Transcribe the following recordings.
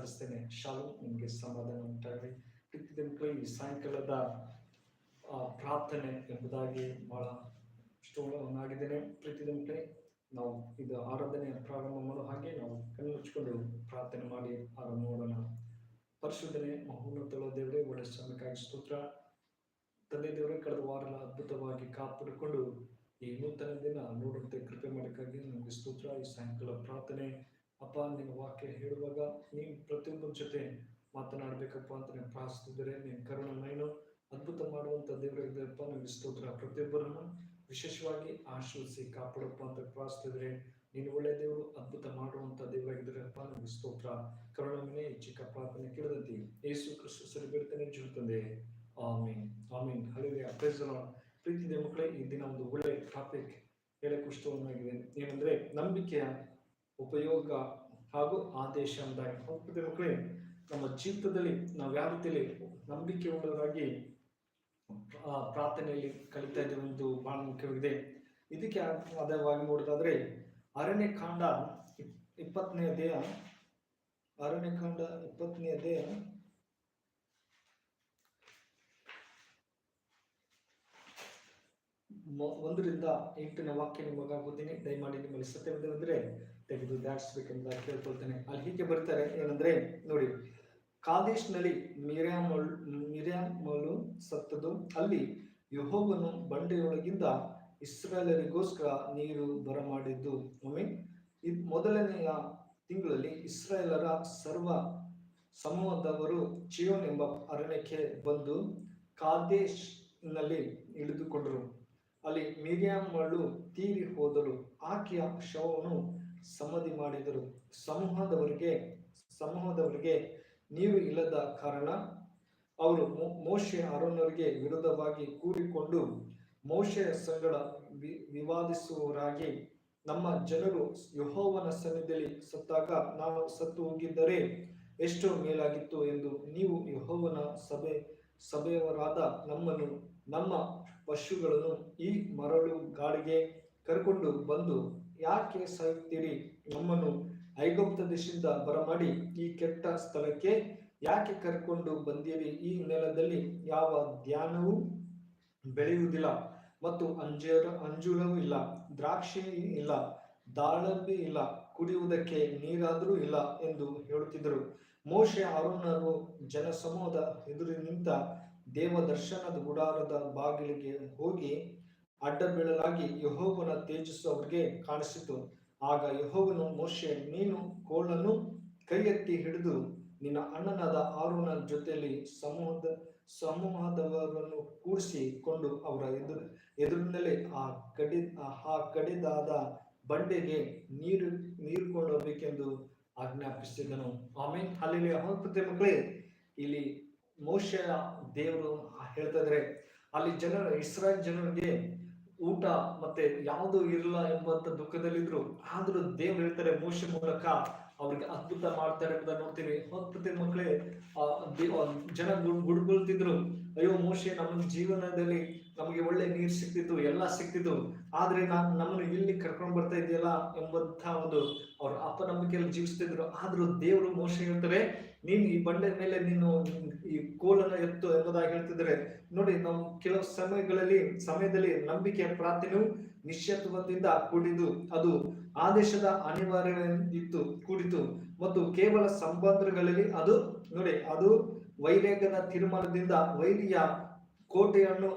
ಸಲ್ಲಿಸ್ತೇನೆ ಶಾಲು ನಿಮಗೆ ಸಮಾಧಾನ ಉಂಟಾಗಲಿ ಪ್ರೀತಿ ಮಕ್ಕಳು ಈ ಸಾಯಂಕಾಲದ ಪ್ರಾರ್ಥನೆ ಎಂಬುದಾಗಿ ಬಹಳ ಇಷ್ಟವಾಗಿದ್ದೇನೆ ಪ್ರೀತಿ ಮಕ್ಕಳೇ ನಾವು ಇದು ಆರಾಧನೆ ಪ್ರಾರಂಭ ಮಾಡೋ ಹಾಗೆ ನಾವು ಕಣ್ಣು ಮುಚ್ಚಿಕೊಂಡು ಪ್ರಾರ್ಥನೆ ಮಾಡಿ ಆರಂಭ ಮಾಡೋಣ ಪರಿಶುದ್ಧನೆ ಮಹೋನ್ನತಳ ದೇವರೇ, ಒಳ್ಳೆ ಶ್ರಮಕ್ಕಾಗಿ ಸ್ತೋತ್ರ. ತಂದೆ ದೇವರೇ, ಕಳೆದ ವಾರ ಅದ್ಭುತವಾಗಿ ಕಾಪಾಡಿಕೊಂಡು ಈ ನೂತನ ದಿನ ನೋಡುವಂತೆ ಕೃಪೆ ಮಾಡೋಕ್ಕಾಗಿ ನಮಗೆ ಸ್ತೋತ್ರ. ಈ ಸಾಯಂಕಾಲ ಪ್ರಾರ್ಥನೆ. ಅಪ್ಪ, ನಿನ್ನ ವಾಕ್ಯ ಹೇಳುವಾಗ ನೀನು ಪ್ರತಿಯೊಬ್ಬರ ಜೊತೆ ಮಾತನಾಡಬೇಕಪ್ಪ ಅಂತ ನಾನು ಪ್ರಾರ್ಥಿಸಿದರೆ ನೀನು ಕರುಣಮಯನು ಅದ್ಭುತ ಮಾಡುವಂಥ ದೇವರಿದ್ದಪ್ಪ ನಿಮಗೆ ಸ್ತೋತ್ರ ಪ್ರತಿಯೊಬ್ಬರನ್ನು ವಿಶೇಷವಾಗಿ ಆಶ್ರಯಿಸಿ ಕಾಪಾಡಪ್ಪ ಅಂತ ಪ್ರಾರ್ಥಿಸಿದ್ರೆ, ನೀನು ಒಳ್ಳೆ ದೇವರು, ಅದ್ಭುತ ಮಾಡುವಂಥ ದೇವರಾಗಿದ್ದರಪ್ಪ ನನಗೆ ಸ್ತೋತ್ರ ಕರುಣಮನೆ ಚಿಕ್ಕ ಪ್ರಾರ್ಥನೆ ಕೇಳದಂತೆ ಯೇಸು ಕ್ರಿಸ್ತು ಸರಿ ಬಿಡ್ತಾನೆ ಜೀವಿತಂದೆ ಆಮೀನ್. ಆಮೀನ್. ಹಲಿಗೆ ಪ್ರೀತಿ ಪ್ರೀತಿದೆ ಮಕ್ಕಳೇ ಈ ದಿನ ಒಂದು ಒಳ್ಳೆ ಟಾಪಿಕ್ ಹೇಳಕ್ಕೆ ಇಷ್ಟವನ್ನಾಗಿದೆ ಏನಂದ್ರೆ ನಂಬಿಕೆಯ ಉಪಯೋಗ ಹಾಗೂ ಆದೇಶ ಅಂದಾಗ ಹೋಗ್ತದೆ ಮಕ್ಕಳೇ. ನಮ್ಮ ಜೀವಿತದಲ್ಲಿ ನಾವು ಯಾವ ರೀತಿಯಲ್ಲಿ ನಂಬಿಕೆ ಉಳ್ಳವರಾಗಿ ಆ, ಪ್ರಾರ್ಥನೆಯಲ್ಲಿ ಕಲಿತಾ ಇದ್ದೇವೆ ಒಂದು ಬಹಳ ಮುಖ್ಯವಾಗಿದೆ. ಇದಕ್ಕೆ ಆದಾಯವಾಗಿ ನೋಡೋದಾದ್ರೆ ಅರಣ್ಯ ಕಾಂಡ ಇಪ್- ಇಪ್ಪತ್ತನೇ ಅಧ್ಯಾಯ ಅರಣ್ಯ ಕಾಂಡ ಇಪ್ಪತ್ತನೇ ಅಧ್ಯಾಯ. ಒಂದರಿಂದ ಎಂಟನೇ ವಾಕ್ಯ ನಿಮಗೆ ಹಾಕೋತೀನಿ ದಯಮಾಡಿ ನಿಮ್ಮಲ್ಲಿ ಸತ್ಯವಿದೆ ತೆಗೆದು ದಾಟಿಸ್ಬೇಕೆಂಬ ಕೇಳ್ಕೊಳ್ತೇನೆ. ಅಲ್ಲಿ ಹೀಗೆ ಬರ್ತಾರೆ, ಏನಂದ್ರೆ ನೋಡಿ, ಕಾದೇಶ್ನಲ್ಲಿ ಮಿರ್ಯಾಮಲ್ ಮಿರ್ಯಾಮಲು ಸತ್ತದು ಅಲ್ಲಿ ಯಹೋವನು ಬಂಡೆಯೊಳಗಿಂದ ಇಸ್ರಾಯೇಲರಿಗೋಸ್ಕರ ನೀರು ಬರಮಾಡಿದ್ದು. ಒಮ್ಮೆ ಮೊದಲನೆಯ ತಿಂಗಳಲ್ಲಿ ಇಸ್ರಾಯೇಲರ ಸರ್ವ ಸಮೂಹದವರು ಚಿಯೋನ್ ಎಂಬ ಅರಣ್ಯಕ್ಕೆ ಬಂದು ಕಾದೇಶ್ನಲ್ಲಿ ಇಳಿದುಕೊಂಡರು. ಅಲ್ಲಿ ಮಿರ್ಯಾಮಳು ತೀರಿ ಹೋದಳು. ಆಕೆಯ ಶವವನ್ನು ಸಮಾಧಿ ಮಾಡಿದರು. ಸಮೂಹದವರಿಗೆ ಸಮೂಹದವರಿಗೆ ನೀವು ಇಲ್ಲದ ಕಾರಣ ಅವರು ಮೋಶೆ ಅರೋನರಿಗೆ ವಿರುದ್ಧವಾಗಿ ಕೂಡಿಕೊಂಡು ಮೋಶೆಯ ಸಂಗಡ ವಿವಾದಿಸುವವರಾಗಿ ನಮ್ಮ ಜನರು ಯಹೋವನ ಸನ್ನಿಧಿಯಲ್ಲಿ ಸತ್ತಾಗ ನಾವು ಸತ್ತು ಹೋಗಿದ್ದರೆ ಎಷ್ಟೋ ಮೇಲಾಗಿತ್ತು ಎಂದು ನೀವು ಯಹೋವನ ಸಭೆ, ಸಭೆಯವರಾದ ನಮ್ಮನ್ನು, ನಮ್ಮ ಪಶುಗಳನ್ನು ಈ ಮರಳು ಗಾಡಿಗೆ ಕರ್ಕೊಂಡು ಬಂದು ಯಾಕೆ ಸಾಯುತ್ತೀರಿ? ನಮ್ಮನ್ನು ಐಗುಪ್ತ ದೇಶದಿಂದ ಬರಮಾಡಿ ಈ ಕೆಟ್ಟ ಸ್ಥಳಕ್ಕೆ ಯಾಕೆ ಕರ್ಕೊಂಡು ಬಂದಿರಿ? ಈ ನೆಲದಲ್ಲಿ ಯಾವ ಧ್ಯಾನವೂ ಬೆಳೆಯುವುದಿಲ್ಲ ಮತ್ತು ಅಂಜೂರ, ಅಂಜೂರವೂ ಇಲ್ಲ, ದ್ರಾಕ್ಷಿ ಇಲ್ಲ, ದಾಳಂಬಿ ಇಲ್ಲ, ಕುಡಿಯುವುದಕ್ಕೆ ನೀರಾದರೂ ಇಲ್ಲ ಎಂದು ಹೇಳುತ್ತಿದ್ದರು. ಮೋಶೆ ಅರುಣರು ಜನಸಮೂಹದ ಸಮೂಹದ ನಿಂತ ದೇವ ದರ್ಶನದ ಗುಡಾರದ ಬಾಗಿಲಿಗೆ ಹೋಗಿ ಅಡ್ಡ ಬೀಳಲಾಗಿ ಯಹೋವನ ತೇಜಸ್ಸು ಅವರಿಗೆ ಕಾಣಿಸಿತು. ಆಗ ಯಹೋವನು ಮೋಶೆ, ನೀನು ಕೋಳನ್ನು ಕೈ ಎತ್ತಿ ಹಿಡಿದು ನಿನ್ನ ಅಣ್ಣನಾದ ಆರೋನ ಜೊತೆಯಲ್ಲಿ ಸಮೂಹದ, ಸಮೂಹದವರನ್ನು ಕೂಡಿಸಿಕೊಂಡು ಅವರ ಎದುರು, ಎದುರಿನಲ್ಲೇ ಆ ಕಡಿ ಆ ಕಡಿದಾದ ಬಂಡೆಗೆ ನೀರು ನೀರು ಹೋಗ್ಬೇಕೆಂದು ಆಜ್ಞಾಪಿಸಿದನು. ಆಮೇಲೆ ಅಲ್ಲಿ ಪ್ರತಿ ಮಕ್ಕಳೇ, ಇಲ್ಲಿ ಮೋಶ ದೇವರು ಹೇಳ್ತಾ ಇದ್ರೆ ಅಲ್ಲಿ ಜನರ, ಇಸ್ರಾಯೇಲ್ ಜನರಿಗೆ ಊಟ ಮತ್ತೆ ಯಾವುದು ಇರಲ್ಲ ಎಂಬಂತ ದುಃಖದಲ್ಲಿದ್ರು, ಆದ್ರೂ ದೇವ್ರು ಹೇಳ್ತಾರೆ ಮೋಶೆ ಮೂಲಕ ಅವ್ರಿಗೆ ಅದ್ಭುತ ಮಾಡ್ತಾರೆ ಅಂತ ನೋಡ್ತೀವಿ. ಪ್ರತಿ ಮಕ್ಕಳೇ ಜನ ಗುಡ್- ಗುಡ್ಕೊಳ್ತಿದ್ರು ಅಯ್ಯೋ ಮೋಶೆ ನಮ್ಮ ಜೀವನದಲ್ಲಿ ನಮಗೆ ಒಳ್ಳೆ ನೀರು ಸಿಕ್ತಿತ್ತು, ಎಲ್ಲ ಸಿಕ್ತಿತ್ತು. ಆದ್ರೆ ನಾನು ನಮ್ಮನ್ನು ಇಲ್ಲಿ ಕರ್ಕೊಂಡು ಬರ್ತಾ ಇದೆಯಲ್ಲ ಎಂಬಂತಹ ಒಂದು ಅವ್ರ ಅಪನಂಬಿಕೆಯಲ್ಲಿ ಜೀವಿಸ್ತಿದ್ರು ಆದ್ರೂ ದೇವರು ಮೋಸ ಹೇಳ್ತಾರೆ, ನೀನ್ ಈ ಬಂಡೆ ಮೇಲೆ ನೀನು ಈ ಕೋಲನ್ನು ಎತ್ತು ಎಂಬುದಾಗಿ ಹೇಳ್ತಿದ್ರೆ ನೋಡಿ ನಾವು ಕೆಲವು ಸಮಯಗಳಲ್ಲಿ, ಸಮಯದಲ್ಲಿ ನಂಬಿಕೆಯ ಪ್ರಾರ್ಥನೆಯು ನಿಶ್ಚಿತ್ವದಿಂದ ಕೂಡಿದ್ದು. ಅದು ಆದೇಶದ ಅನಿವಾರ್ಯ ಇತ್ತು ಕೂಡಿತು ಮತ್ತು ಕೇವಲ ಸಂಬಂಧಗಳಲ್ಲಿ ಅದು, ನೋಡಿ, ಅದು ವೈರೇಗನ ತೀರ್ಮಾನದಿಂದ ವೈರಿಯ ಕೋಟೆಯನ್ನು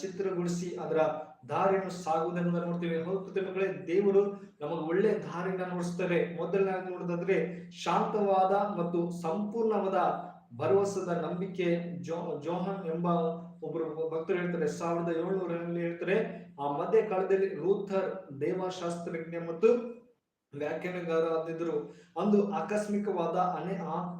ಚಿತ್ರಗೊಳಿಸಿ ಅದರ ದಾರಿಯನ್ನು ಸಾಗುವುದನ್ನು ನೋಡ್ತೇವೆ. ಹೌದು ದೇವರು ನಮಗೆ ಒಳ್ಳೆ ದಾರಿಯನ್ನು ನೋಡಿಸ್ತಾರೆ ಮೊದಲನೇ ನೋಡೋದಾದ್ರೆ ಶಾಂತವಾದ ಮತ್ತು ಸಂಪೂರ್ಣವಾದ ಭರವಸದ ನಂಬಿಕೆ ಜೋ, ಜೋಹನ್ ಎಂಬ ಒಬ್ಬರು ಭಕ್ತರು ಹೇಳ್ತಾರೆ. ಸಾವಿರದ ಏಳ್ನೂರಲ್ಲಿ ಹೇಳ್ತಾರೆ, ಆ ಮಧ್ಯ ಕಾಲದಲ್ಲಿ ರೂಥರ್ ದೇವಶಾಸ್ತ್ರಜ್ಞ ಮತ್ತು ವ್ಯಾಖ್ಯಾನಗಾರ ಅಂದು ಆಕಸ್ಮಿಕವಾದ ಅನೆ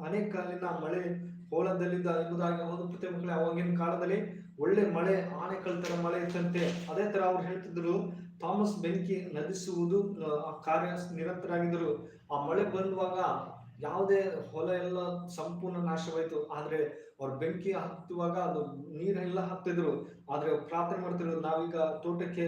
ಅನೆಕಾಲಿನ ಮಳೆ ಹೋಲದಲ್ಲಿದ್ದ ಎಂಬುದಾಗಿ ಹೌದು ಪ್ರತಿ ಮಕ್ಕಳೇ, ಅವಾಗಿನ ಕಾಲದಲ್ಲಿ ಒಳ್ಳೆ ಮಳೆ, ಆನೆಕಲ್ ತರ ಮಳೆ ಇತ್ತಂತೆ. ಅದೇ ತರ ಅವ್ರು ಹೇಳ್ತಿದ್ರು, ಥಾಮಸ್ ಬೆಂಕಿ ನದಿಸುವುದು, ಆ ಕಾರ್ಯ ನಿರಂತರಾಗಿದ್ರು ಆ ಮಳೆ ಬಂದುವಾಗ ಯಾವುದೇ ಹೊಲ ಎಲ್ಲ ಸಂಪೂರ್ಣ ನಾಶವಾಯಿತು. ಆದ್ರೆ ಅವ್ರ ಬೆಂಕಿ ಹತ್ತುವಾಗ ಅದು ನೀರೆಲ್ಲ ಹಾಕ್ತಿದ್ರು ಆದ್ರೆ ಪ್ರಾರ್ಥನೆ ಮಾಡ್ತಿದ್ರು, ನಾವೀಗ ತೋಟಕ್ಕೆ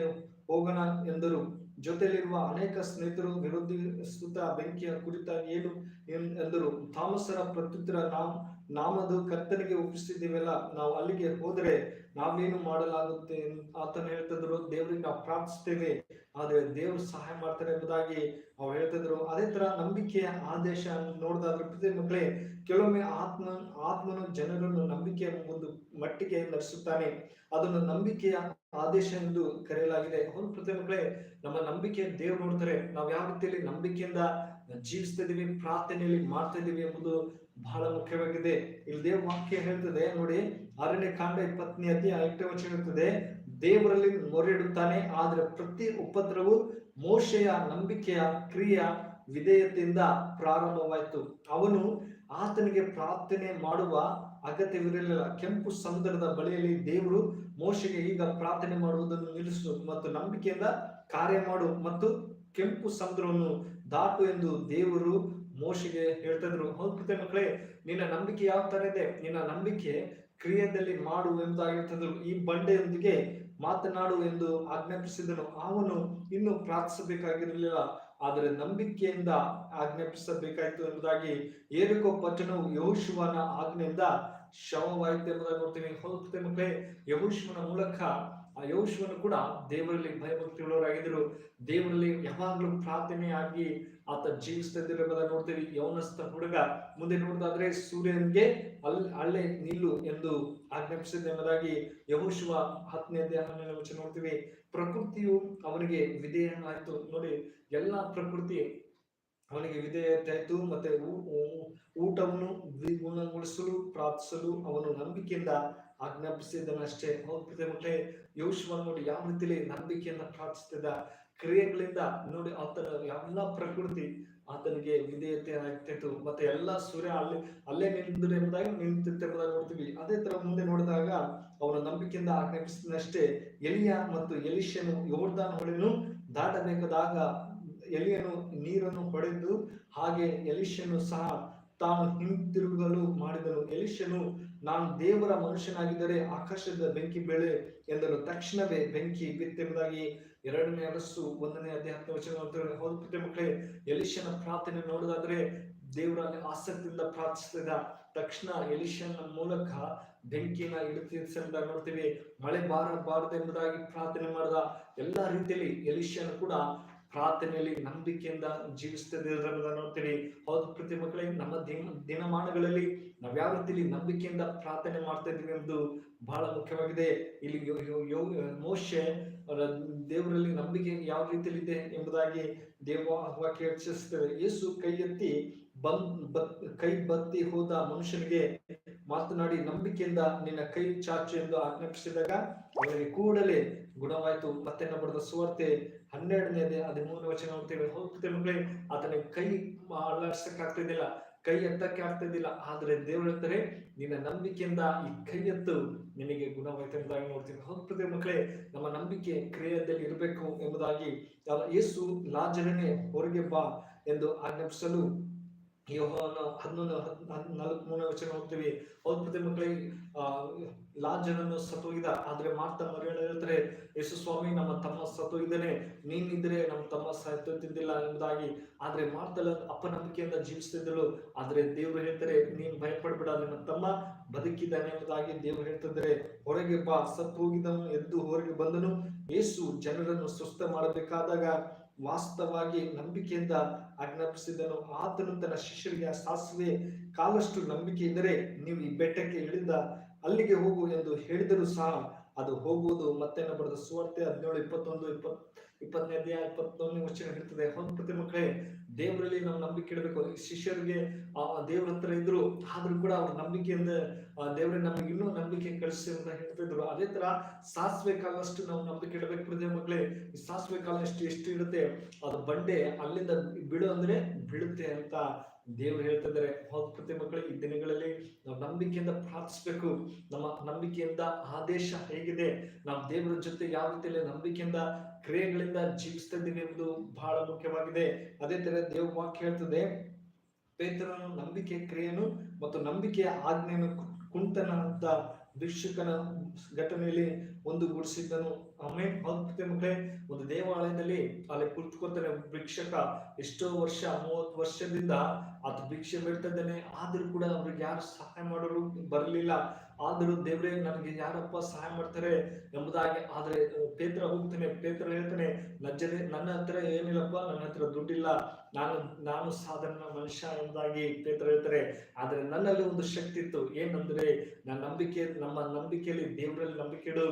ಹೋಗೋಣ ಎಂದರು. ಜೊತೆಯಲ್ಲಿರುವ ಅನೇಕ ಸ್ನೇಹಿತರು ವಿರೋಧಿಸುತ್ತ ಬೆಂಕಿಯ ಕುರಿತ ಏನು ಎಂದರು. ಥಾಮಸರ ಪ್ರತ್ಯುತ್ತರ ನಾಮ್ ನಾಮದು ಕರ್ತನಿಗೆ ಒಪ್ಪಿಸ್ತಿದ್ದೀವಲ್ಲ ನಾವು ಅಲ್ಲಿಗೆ ಹೋದ್ರೆ ನಾವೇನು ಮಾಡಲಾಗುತ್ತೆ ಆತನ ಹೇಳ್ತಿದ್ರು ದೇವರಿಗೆ ನಾವು ಪ್ರಾರ್ಥಿಸ್ತೇವೆ ಆದ್ರೆ ದೇವರು ಸಹಾಯ ಮಾಡ್ತಾರೆ ಎಂಬುದಾಗಿ ಅವ್ರು ಹೇಳ್ತಿದ್ರು. ಅದೇ ತರ ನಂಬಿಕೆಯ ಆದೇಶ ನೋಡಿದಾದ್ರೆ ಪ್ರತಿ ಮಕ್ಕಳೇ, ಕೆಲವೊಮ್ಮೆ ಆತ್ಮ, ಆತ್ಮನು ಜನರನ್ನು ನಂಬಿಕೆಯ ಒಂದು ಮಟ್ಟಿಗೆ ನಡೆಸುತ್ತಾನೆ. ಅದನ್ನು ನಂಬಿಕೆಯ ಆದೇಶ ಎಂದು ಕರೆಯಲಾಗಿದೆ. ಅವನು ಪ್ರತಿ ಮಕ್ಕಳೇ, ನಮ್ಮ ನಂಬಿಕೆ ದೇವ್ರು ನೋಡ್ತಾರೆ. ನಾವು ಯಾವ ರೀತಿಯಲ್ಲಿ ನಂಬಿಕೆಯಿಂದ ಜೀವಿಸ್ತಾ ಪ್ರಾರ್ಥನೆಯಲ್ಲಿ ಮಾಡ್ತಾ ಇದೀವಿ ಎಂಬುದು ಬಹಳ ಮುಖ್ಯವಾಗಿದೆ. ಇಲ್ಲಿ ದೇವ ವಾಕ್ಯ ಹೇಳ್ತದೆ, ನೋಡಿ, ಆರನೇ ಕಾಂಡ ಇಪ್ಪತ್ತನೇ ಎಂಟನೇ ವಚನ ಇರ್ತದೆ ದೇವರಲ್ಲಿ ಮೊರೆಯಿಡುತ್ತಾನೆ ಆದ್ರೆ ಪ್ರತಿ ಉಪದ್ರವು ಮೋಶೆಯ ನಂಬಿಕೆಯ ಕ್ರಿಯ ವಿಧೇಯತೆಯಿಂದ ಪ್ರಾರಂಭವಾಯಿತು. ಅವನು ಆತನಿಗೆ ಪ್ರಾರ್ಥನೆ ಮಾಡುವ ಅಗತ್ಯವಿರಲಿಲ್ಲ. ಕೆಂಪು ಸಮುದ್ರದ ಬಳಿಯಲ್ಲಿ ದೇವರು ಮೋಶೆಗೆ ಈಗ ಪ್ರಾರ್ಥನೆ ಮಾಡುವುದನ್ನು ನಿಲ್ಲಿಸು ಮತ್ತು ನಂಬಿಕೆಯಿಂದ ಕಾರ್ಯ ಮಾಡು ಮತ್ತು ಕೆಂಪು ಸಮುದ್ರವನ್ನು ದಾಟು ಎಂದು ದೇವರು ಮೋಶೆಗೆ ಹೇಳ್ತಿದ್ರು ಪ್ರೀತಿಯ ಮಕ್ಕಳೇ, ನಿನ್ನ ನಂಬಿಕೆ ಯಾವ ತರ ಇದೆ? ನಿನ್ನ ನಂಬಿಕೆ ಕ್ರಿಯೆಯಲ್ಲಿ ಮಾಡು ಎಂಬುದಾಗಿರ್ತದ್ರು ಈ ಬಂಡೆಯೊಂದಿಗೆ ಮಾತನಾಡು ಎಂದು ಆಜ್ಞಾಪಿಸಿದನು. ಅವನು ಇನ್ನು ಪ್ರಾರ್ಥಿಸಬೇಕಾಗಿರಲಿಲ್ಲ. ಆದರೆ ನಂಬಿಕೆಯಿಂದ ಆಜ್ಞಾಪಿಸಬೇಕಾಯಿತು ಎಂಬುದಾಗಿ ಏರಿಕೋ ಪಟ್ಟಣವು ಯಹುಶುವನ ಆಜ್ಞೆಯಿಂದ ಶವವಾಯಿತು ಎಂಬುದಾಗಿ ನೋಡ್ತೀವಿ. ಹೋಗುತ್ತೆ ಮಕ್ಕಳೇ, ಯಹುಶುವನ ಮೂಲಕ ಆ ಯಹುಶುವನು ಕೂಡ ದೇವರಲ್ಲಿ ಭಯಭಕ್ತಿಯುಳ್ಳವರಾಗಿದ್ದರು. ದೇವರಲ್ಲಿ ಯಾವಾಗಲೂ ಪ್ರಾರ್ಥನೆಯಾಗಿ ಆತ ಜೀವಿಸ್ತಾ ಇದ್ದರು ಎಂಬುದಾಗಿ ನೋಡ್ತೀವಿ. ಯೌನಸ್ಥ ಹುಡುಗ ಮುಂದೆ ನೋಡೋದಾದ್ರೆ ಸೂರ್ಯನಿಗೆ ಅಲ್ಲಿ ಅಲ್ಲೇ ನಿಲ್ಲು ಎಂದು ಆಜ್ಞಾಪಿಸಿದ್ದೆ ಎಂಬುದಾಗಿ ಯಹುಶುವ ಹತ್ತನೇ ದೇಹ ನೋಡ್ತೀವಿ. ಪ್ರಕೃತಿಯು ಅವನಿಗೆ ವಿಧೇಯನಾಯಿತು ನೋಡಿ, ಎಲ್ಲ ಪ್ರಕೃತಿ ಅವನಿಗೆ ವಿಧೇಯತೆ ಆಯ್ತು ಮತ್ತೆ ಊಟವನ್ನು ದ್ವಿಗುಣಗೊಳಿಸಲು ಪ್ರಾರ್ಥಿಸಲು ಅವನು ನಂಬಿಕೆಯಿಂದ ಆಜ್ಞಾಪಿಸಿದನಷ್ಟೇ. ಮಕ್ಕಳೇ ಯೋಶುವ ನೋಡಿ ಯಾವ ರೀತಿಯಲ್ಲಿ ನಂಬಿಕೆಯನ್ನ ಪ್ರಾರ್ಥಿಸ್ತಿದ್ದ. ಕ್ರಿಯೆಗಳಿಂದ ನೋಡಿ ಆತನ ಎಲ್ಲ ಪ್ರಕೃತಿ ಆತನಿಗೆ ವಿಧೇಯತೆ ಆಗ್ತಿತ್ತು. ಮತ್ತೆ ಎಲ್ಲ ಸೂರ್ಯ ಅಲ್ಲಿ, ಅಲ್ಲೇ ನಿಂತು ಎಂಬುದಾಗಿ ನಿಂತಿತ್ತು ಎಂಬುದಾಗಿ ನೋಡ್ತೀವಿ. ಅದೇ ತರ ಮುಂದೆ ನೋಡಿದಾಗ ಅವನ ನಂಬಿಕೆಯಿಂದ ಆಜ್ಞಾಪಿಸಿದಷ್ಟೇ ಎಲಿಯ ಮತ್ತು ಎಲಿಶನು ಯೋರ್ದಾನ್ ಹೊಳೆನು ದಾಟಬೇಕಾದಾಗ ಎಲಿಯನು ನೀರನ್ನು ಹೊಡೆದು ಹಾಗೆ ಎಲಿಶನು ಸಹ ತಾನು ಹಿಂತಿರುಗಲು ಮಾಡಿದನು. ಎಲಿಶನು ನಾನು ದೇವರ ಮನುಷ್ಯನಾಗಿದ್ದರೆ ಆಕಾಶದ ಬೆಂಕಿ ಬೆಳೆ ಎಂದರು ತಕ್ಷಣವೇ ಬೆಂಕಿ ಬಿತ್ತೆಂಬುದಾಗಿ ಎರಡನೇ ಅರಸು, ಒಂದನೇ ಅಧ್ಯಾಯ ಹತ್ತು ವಚನ. ಹೌದು ಪ್ರೀತಿಯ ಮಕ್ಕಳೇ ಎಲಿಶನ ಪ್ರಾರ್ಥನೆ ನೋಡೋದಾದ್ರೆ ದೇವರಲ್ಲಿ ಆಸಕ್ತಿಯಿಂದ ಪ್ರಾರ್ಥಿಸಿದ ತಕ್ಷಣ ಎಲಿಶನ ಮೂಲಕ ಬೆಂಕಿನ ಇಳಿತಿಸಂದಾಗ ನೋಡ್ತೀವಿ ಮಳೆ ಬಾರಬಾರದು ಎಂಬುದಾಗಿ ಪ್ರಾರ್ಥನೆ ಮಾಡಿದ ಎಲ್ಲಾ ರೀತಿಯಲ್ಲಿ ಎಲಿಶನ್ ಕೂಡ ಪ್ರಾರ್ಥನೆಯಲ್ಲಿ ನಂಬಿಕೆಯಿಂದ ಜೀವಿಸ್ತದೆ ನೋಡ್ತೀವಿ ಹೌದು ಪ್ರತಿ ಮಕ್ಕಳೇ, ನಮ್ಮ ದಿನ ದಿನಮಾನಗಳಲ್ಲಿ ನಾವ್ಯಾವ ರೀತಿಯಲ್ಲಿ ನಂಬಿಕೆಯಿಂದ ಪ್ರಾರ್ಥನೆ ಮಾಡ್ತಾ ಇದೀವಿ ಎಂಬುದು ಬಹಳ ಮುಖ್ಯವಾಗಿದೆ. ಇಲ್ಲಿ ಮೋಶೆ ದೇವರಲ್ಲಿ ನಂಬಿಕೆ ಯಾವ ರೀತಿಯಲ್ಲಿ ಇದೆ ಎಂಬುದಾಗಿ ದೇವ ವಾಕ್ಯ ಹೆಚ್ಚಿಸ್ತದೆ ಯೇಸು ಕೈ ಎತ್ತಿ ಬಂದ್ ಕೈ ಬತ್ತಿ ಹೋದ ಮನುಷ್ಯನಿಗೆ ಮಾತನಾಡಿ, ನಂಬಿಕೆಯಿಂದ ನಿನ್ನ ಕೈ ಚಾಚು ಎಂದು ಆಜ್ಞಾಪಿಸಿದಾಗ ಅವರಿಗೆ ಕೂಡಲೇ ಗುಣವಾಯಿತು. ಮತ್ತೆ ಬರೆದ ಸುವಾರ್ತೆ ಹನ್ನೆರಡನೇ ಹದಿಮೂರನೇ ವಚನ ನೋಡ್ತೇವೆ ಹೋಗ್ತೇವೆ ಆತನಿಗೆ ಕೈ ಅಲ್ಲಾಡ್ಸಕ್ ಆಗ್ತಿದ್ದಿಲ್ಲ ಕೈ ಎತ್ತಕ್ಕೆ ಆಗ್ತಿದ್ದಿಲ್ಲ ಆದ್ರೆ ದೇವ್ರು ಹೇಳ್ತಾರೆ, ನಿನ್ನ ನಂಬಿಕೆಯಿಂದ ಈ ಕೈ ಎತ್ತು ನಿನಗೆ ಗುಣವಾಯ್ತು ಹೋಗ್ತದೆ ಮಕ್ಕಳೇ, ನಮ್ಮ ನಂಬಿಕೆ ಕ್ರಿಯೆಯಲ್ಲಿ ಇರಬೇಕು ಎಂಬುದಾಗಿ ಯೇಸು ಲಾಜರನೆ ಹೊರಗೆ ಬಾ ಎಂದು ಆಜ್ಞಾಪಿಸಲು ಯೋಹಾನ ಹನ್ನೊಂದು ನಾಲ್ಕು ಮೂರನೇ ವಚನ ಹೋಗ್ತೀವಿ ಅದ್ಭುತ ಮಕ್ಕಳಿಗೆ ಆ ಲಾಜನನ್ನು ಸತ್ತೋಗಿದ. ಆದ್ರೆ ಮಾರ್ತ ಮರಿಯಳ ಹೇಳ್ತಾರೆ, ಯೇಸು ಸ್ವಾಮಿ, ನಮ್ಮ ತಮ್ಮ ಸತ್ತೋಗಿದ್ದಾನೆ. ನೀನಿದ್ರೆ ನಮ್ಮ ತಮ್ಮ ಸತ್ತೋತಿದ್ದಿಲ್ಲ ಎಂಬುದಾಗಿ. ಆದ್ರೆ ಮಾರ್ತಲ ಅಪನಂಬಿಕೆಯಿಂದ ಜೀವಿಸ್ತಿದ್ದಳು. ಆದ್ರೆ ದೇವರು ಹೇಳ್ತಾರೆ, ನೀನು ಭಯಪಡಬೇಡ, ನನ್ನ ತಮ್ಮ ಬದುಕಿದ್ದಾನೆ ಎಂಬುದಾಗಿ ದೇವರು ಹೇಳ್ತಿದ್ರೆ ಹೊರಗೆ ಬಾ ಸತ್ತು ಹೋಗಿದ್ದನು ಎದ್ದು ಹೊರಗೆ ಬಂದನು. ಯೇಸು ಜನರನ್ನು ಸುಸ್ಥ ಮಾಡಬೇಕಾದಾಗ ವಾಸ್ತವವಾಗಿ ನಂಬಿಕೆಯಿಂದ ಆಜ್ಞಾಪಿಸಿದನು. ಆತನು ತನ್ನ ಶಿಷ್ಯರಿಗೆ, ಸಾಸಿವೆ, ಕಾಲಷ್ಟು ನಂಬಿಕೆ ಇದ್ದರೆ ನೀವು ಈ ಬೆಟ್ಟಕ್ಕೆ ಇಳಿದ ಅಲ್ಲಿಗೆ ಹೋಗು ಎಂದು ಹೇಳಿದರೂ ಸಹ ಅದು ಹೋಗುವುದು ಮತ್ತೆ ಬರೆದ ಸುವಾರ್ತೆ ಹದಿನೇಳು ಇಪ್ಪತ್ತೊಂದು ಇಪ್ಪತ್ ಇಪ್ಪತ್ತನೇ ಅಧ್ಯಾಯ ಇಪ್ಪತ್ತೊಂದನೇ ವರ್ಷ ಹೇಳ್ತದೆ. ಪ್ರತಿ ಮಕ್ಕಳೇ ದೇವರಲ್ಲಿ ನಾವು ನಂಬಿಕೆ ಇಡಬೇಕು. ಶಿಷ್ಯರಿಗೆ, ಆ, ದೇವ್ರ ಹತ್ರ ಇದ್ರು, ಆದ್ರೂ ಕೂಡ ಅವ್ರ ನಂಬಿಕೆಯಿಂದ ದೇವ್ರೆ ನಮಗೆ ಇನ್ನೂ ನಂಬಿಕೆ ಕಳಿಸಿ ಅಂತ ಹೇಳ್ತಿದ್ರು ಅದೇ ತರ ಸಾಸಿವೆ ಕಾಲಷ್ಟು ನಾವು ನಂಬಿಕೆ ಇಡಬೇಕು ಪ್ರತಿ ಮಕ್ಕಳೇ. ಸಾಸಿವೆ ಕಾಲ ಎಷ್ಟು ಎಷ್ಟು ಇರುತ್ತೆ? ಅದು ಬಂಡೆ ಅಲ್ಲಿಂದ ಬಿಡು ಅಂದ್ರೆ ಬಿಡುತ್ತೆ ಅಂತ ದೇವ್ರು ಹೇಳ್ತಾ ಇದ್ದಾರೆ. ಹೌದು ಪ್ರತಿ ಮಕ್ಕಳು, ಈ ದಿನಗಳಲ್ಲಿ ನಾವು ನಂಬಿಕೆಯಿಂದ ಪ್ರಾರ್ಥಿಸ್ಬೇಕು. ನಮ್ಮ ನಂಬಿಕೆಯಿಂದ ಆದೇಶ ಹೇಗಿದೆ. ನಾವು ದೇವರ ಜೊತೆ ಯಾವ ರೀತಿಯಲ್ಲಿ ನಂಬಿಕೆಯಿಂದ, ಕ್ರಿಯೆಗಳಿಂದ ಜೀವಿಸ್ತಾ ಇದ್ದೀವಿ ಎಂಬುದು ಬಹಳ ಮುಖ್ಯವಾಗಿದೆ. ಅದೇ ತರ ದೇವ್ರ ವಾಕ್ಯ ಹೇಳ್ತದೆ ಪೇತ್ರನು ನಂಬಿಕೆ ಕ್ರಿಯೆಯನ್ನು ಮತ್ತು ನಂಬಿಕೆಯ ಆಜ್ಞೆಯನ್ನು ಕುಂಟನ ಅಂತ ಭಿಕ್ಷುಕನ ಘಟನೆಯಲ್ಲಿ ಒಂದು ಗುಡಿಸಿದ್ದನು ಆಮೇಲೆ ಮಕ್ಕಳೇ, ಒಂದು ದೇವಾಲಯದಲ್ಲಿ ಅಲ್ಲಿ ಕುಳಿತುಕೊತಾನೆ ಭಿಕ್ಷಕ. ಎಷ್ಟೋ ವರ್ಷ, ಮೂವತ್ತು ವರ್ಷದಿಂದ ಅದು ಭಿಕ್ಷೆ ಬಿಡ್ತಿದ್ದಾನೆ ಆದ್ರೂ ಕೂಡ ಅವ್ರಿಗೆ ಯಾರು ಸಹಾಯ ಮಾಡಲು ಬರಲಿಲ್ಲ. ಆದರೂ ದೇವ್ರೆ, ನನಗೆ ಯಾರಪ್ಪ ಸಹಾಯ ಮಾಡ್ತಾರೆ ಎಂಬುದಾಗಿ ಆದ್ರೆ, ಪೇತ್ರ ಹೋಗ್ತಾನೆ, ಪೇತ್ರ ಹೇಳ್ತಾನೆ ನಜ್ಜನೆ ನನ್ನ ಹತ್ರ ಏನಿಲ್ಲಪ್ಪ, ನನ್ನ ಹತ್ರ ದುಡ್ಡಿಲ್ಲ. ನಾನು ನಾನು ಸಾಧಾರಣ ಮನುಷ್ಯ ಎಂಬುದಾಗಿ ಪೇತ್ರ ಹೇಳ್ತಾರೆ, ಆದ್ರೆ ನನ್ನಲ್ಲಿ ಒಂದು ಶಕ್ತಿ ಇತ್ತು. ಏನಂದ್ರೆ, ನನ್ನ ನಂಬಿಕೆ, ನಮ್ಮ ನಂಬಿಕೆಯಲ್ಲಿ ದೇವರಲ್ಲಿ ನಂಬಿಕೆ ಇಡು.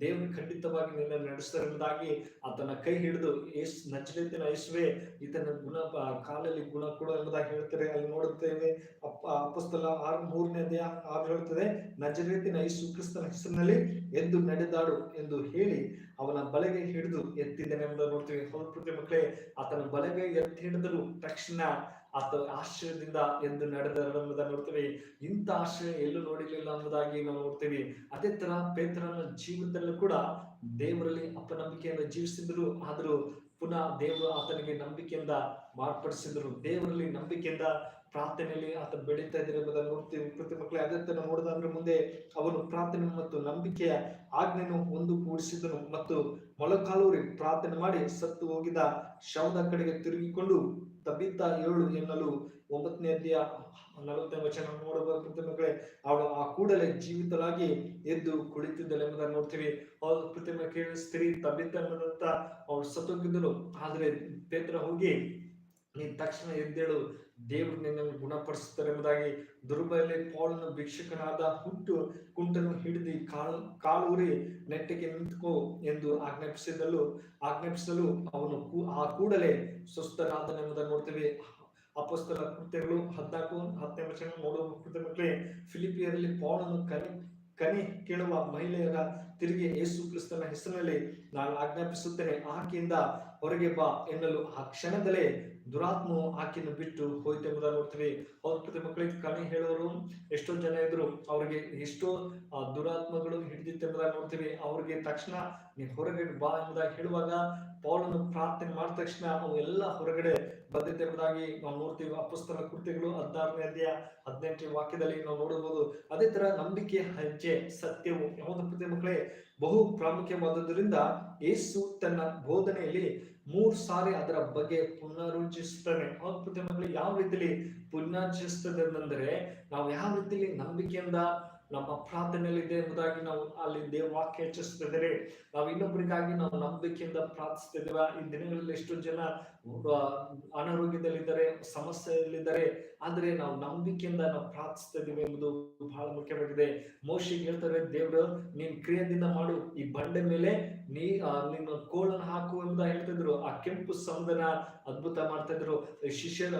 ದೇವ್ರು ಖಂಡಿತವಾಗಿ ನಿನ್ನ ನಡೆಸ್ತಾರೆ ಎಂಬುದಾಗಿ ಆತನ ಕೈ ಹಿಡಿದು, ಏಸ್ ನಜರೇತಿನ ಯೇಸುವೆ, ಈತನ ಗುಣ ಕಾಲಲ್ಲಿ ಗುಣ ಕೊಡು ಎಂಬುದಾಗಿ ಹೇಳ್ತಾರೆ. ಅಲ್ಲಿ ನೋಡುತ್ತೇವೆ, ಅಪ್ಪ ಅಪ್ಪಸ್ತಲ ಆರು, ಮೂರನೇ ಅಧ್ಯಾಯ ಆರು ಹೇಳ್ತದೆ ನಜರೇತಿನ ಯೇಸು ಕ್ರಿಸ್ತನ ಹೆಸರಿನಲ್ಲಿ ಎದ್ದು ನಡೆದಾಡು ಎಂದು ಹೇಳಿ ಅವನ ಬಲೆಗೆ ಹಿಡಿದು ಎತ್ತಿದ್ದೇನೆ ಎಂಬುದನ್ನು ನೋಡ್ತೀವಿ. ಹೌದು ಮಕ್ಕಳೇ, ಆತನ ಬಲೆಗೆ ಎತ್ತಿ ಹಿಡಿದರು ತಕ್ಷಣ ಆತ ಆಶ್ರಯದಿಂದ ಎಂದು ಎಂಬುದನ್ನು ನೋಡ್ತೀವಿ. ಇಂಥ ಆಶ್ರಯ ಎಲ್ಲೂ ನೋಡಿರಲಿಲ್ಲ ಎಂಬುದಾಗಿ ನಾವು ನೋಡ್ತೀವಿ. ಅದೇ ತರ ಪೇತ್ರನ ಜೀವನದಲ್ಲೂ ಕೂಡ ದೇವರಲ್ಲಿ ಅಪನಂಬಿಕೆಯನ್ನು ಜೀವಿಸಿದ್ರು ಆದರೂ ಪುನಃ ದೇವರು ಆತನಿಗೆ ನಂಬಿಕೆಯಿಂದ ಮಾರ್ಪಡಿಸಿದ್ರು ದೇವರಲ್ಲಿ ನಂಬಿಕೆಯಿಂದ ಪ್ರಾರ್ಥನೆಯಲ್ಲಿ ಆತ ಬೆಳೀತಾ ಇದ್ದಾರೆ ಎಂಬುದನ್ನು ನೋಡ್ತೀವಿ. ಪ್ರತಿ ಮಕ್ಕಳೇ ಅದೇ ತರ ನೋಡಿದ್ರೆ ಮುಂದೆ ಅವನು ಪ್ರಾರ್ಥನೆ ಮತ್ತು ನಂಬಿಕೆಯ ಆಜ್ಞೆಯನ್ನು ಒಂದು ಕೂಡಿಸಿದನು ಮತ್ತು ಮೊಳಕಾಲೂರಿ ಪ್ರಾರ್ಥನೆ ಮಾಡಿ ಸತ್ತು ಹೋಗಿದ ಶವದ ಕಡೆಗೆ ತಿರುಗಿಕೊಂಡು ತಬಿತ ಏಳು ಎನ್ನಲು ಒಂಬತ್ತನೇ ಅಧ್ಯಾಯ ನಲವತ್ತನೇ ವಚನ ನೋಡಬಹುದು ಪ್ರತಿ ಮಕ್ಕಳೇ, ಅವಳು ಆ ಕೂಡಲೇ ಜೀವಿತಲಾಗಿ ಎದ್ದು ಕುಳಿತಿದ್ದಳು ಎಂಬುದನ್ನು ನೋಡ್ತೀವಿ. ಅವಳು ಪ್ರತಿ ಕೇಳಿ, ಸ್ತ್ರೀ ತಬಿತ ಎಂಬಂತ ಅವಳು ಸತ್ತೋಗಿದ್ದಳು. ಆದ್ರೆ ಪೇತ್ರ ಹೋಗಿ ನೀನ್ ತಕ್ಷಣ ಎದ್ದೇಳು. ದೇವರು ನಿನ್ನನ್ನು ಗುಣಪಡಿಸುತ್ತಾರೆ ಎಂಬುದಾಗಿ ದುರ್ಬಲೆ ಪೌಲನು ಭಿಕ್ಷಕನಾದ ಹುಟ್ಟು ಕುಂಟನ್ನು ಹಿಡಿದು ಕಾಳು ಕಾಲೂರಿ ನೆಟ್ಟಿಗೆ ನಿಂತುಕೋ ಎಂದು ಆಜ್ಞಾಪಿಸಿದಲು ಆಜ್ಞಾಪಿಸಲು ಅವನು ಆ ಕೂಡಲೇ ಸ್ವಸ್ಥನಾದನೆಂಬುದನ್ನು ನೋಡ್ತೇವೆ. ಅಪಸ್ತಲ ಕೃತ್ಯಗಳು ಹದಿನಾಲ್ಕು ಹತ್ತನೇ ವರ್ಷ ನೋಡುವ ಕೃತ್ಯ ಫಿಲಿಪಿಯರಲ್ಲಿ ಪೌಲನು ಕನಿ ಕನಿ ಕೇಳುವ ಮಹಿಳೆಯರ ತಿರುಗಿ ಯೇಸು ಕ್ರಿಸ್ತನ ಹೆಸರಿನಲ್ಲಿ ನಾನು ಆಜ್ಞಾಪಿಸುತ್ತೇನೆ, ಆಕೆಯಿಂದ ಹೊರಗೆ ಬಾ ಎನ್ನಲು ಆ ಕ್ಷಣದಲ್ಲೇ ದುರಾತ್ಮವು ಆಕೆಯನ್ನು ಬಿಟ್ಟು ಹೋಯ್ತು ಎಂಬುದನ್ನು ನೋಡ್ತೀವಿ. ಅವ್ರ ಮಕ್ಕಳಿಗೆ ಕನಿ ಹೇಳೋರು ಎಷ್ಟೋ ಜನ ಇದ್ರು, ಅವ್ರಿಗೆ ಎಷ್ಟೋ ದುರಾತ್ಮಗಳು ಹಿಡಿದಿತ್ತು ಎಂಬುದನ್ನು ನೋಡ್ತೀವಿ. ಅವ್ರಿಗೆ ತಕ್ಷಣ ನೀ ಹೊರಗೆ ಬಾ ಎಂಬುದಾಗಿ ಹೇಳುವಾಗ ಪೌಲನ್ನು ಪ್ರಾರ್ಥನೆ ಮಾಡಿದ ತಕ್ಷಣ ಅವು ಎಲ್ಲ ಹೊರಗಡೆ ಬಂದಿತ್ತು ಎಂಬುದಾಗಿ ನಾವು ನೋಡ್ತೀವಿ. ಅಪಸ್ತಲ ಕೃತಿಗಳು ಹದಿನಾರನೇ ಅಧ್ಯಾಯ ಹದಿನೆಂಟನೇ ವಾಕ್ಯದಲ್ಲಿ ನಾವು ನೋಡಬಹುದು. ಅದೇ ತರ ನಂಬಿಕೆ ಹೆಜ್ಜೆ ಸತ್ಯವು ಪ್ರತಿ ಮಕ್ಕಳೇ? ಬಹು ಪ್ರಾಮುಖ್ಯವಾದದ್ರಿಂದ ಯೇಸು ತನ್ನ ಬೋಧನೆಯಲ್ಲಿ ಮೂರ್ ಸಾರಿ ಅದರ ಬಗ್ಗೆ ಪುನರುಜ್ಜಿಸ್ತಾನೆ ಪ್ರತಿ ಮಕ್ಕಳು, ಯಾವ ರೀತಿಯಲ್ಲಿ ಪುನರ್ಜಿಸ್ತದೆ ಅಂದ್ರೆ ನಾವು ಯಾವ ರೀತಿಯಲ್ಲಿ ನಂಬಿಕೆಯಿಂದ ನಮ್ಮ ಪ್ರಾರ್ಥನೆಯಲ್ಲಿ ಎಂಬುದಾಗಿ ನಾವು ಅಲ್ಲಿ ದೇವ ವಾಕ್ಯ ಹೆಚ್ಚಿಸ್ತಿದ್ದೇವೆ ನಾವು ಇನ್ನೊಬ್ಬರಿಗಾಗಿ ನಾವು ನಂಬಿಕೆಯಿಂದ ಪ್ರಾರ್ಥಿಸ್ತಿದ್ದೇವೆ ಈ ದಿನಗಳಲ್ಲಿ ಎಷ್ಟೋ ಜನ ಅನಾರೋಗ್ಯದಲ್ಲಿದ್ದಾರೆ, ಸಮಸ್ಯೆಯಲ್ಲಿದ್ದಾರೆ. ಆದ್ರೆ ನಾವು ನಂಬಿಕೆಯಿಂದ ನಾವು ಪ್ರಾರ್ಥಿಸ್ತಾ ಇದೀವಿ ಎಂಬುದು ಬಹಳ ಮುಖ್ಯವಾಗಿದೆ. ಮೋಶಿಗೆ ಹೇಳ್ತಾರೆ, ದೇವರು, ನೀನ್ ಕ್ರಿಯೆಯಿಂದ ಮಾಡು, ಈ ಬಂಡೆ ಮೇಲೆ ನೀ ನಿನ್ನ ಕೋಳನ್ನು ಹಾಕು ಅಂತ ಹೇಳ್ತಿದ್ರು ಆ ಕೆಂಪು ಸಮುದ್ರ ಅದ್ಭುತ ಮಾಡ್ತಾ ಇದ್ರು. ಶಿಷ್ಯರ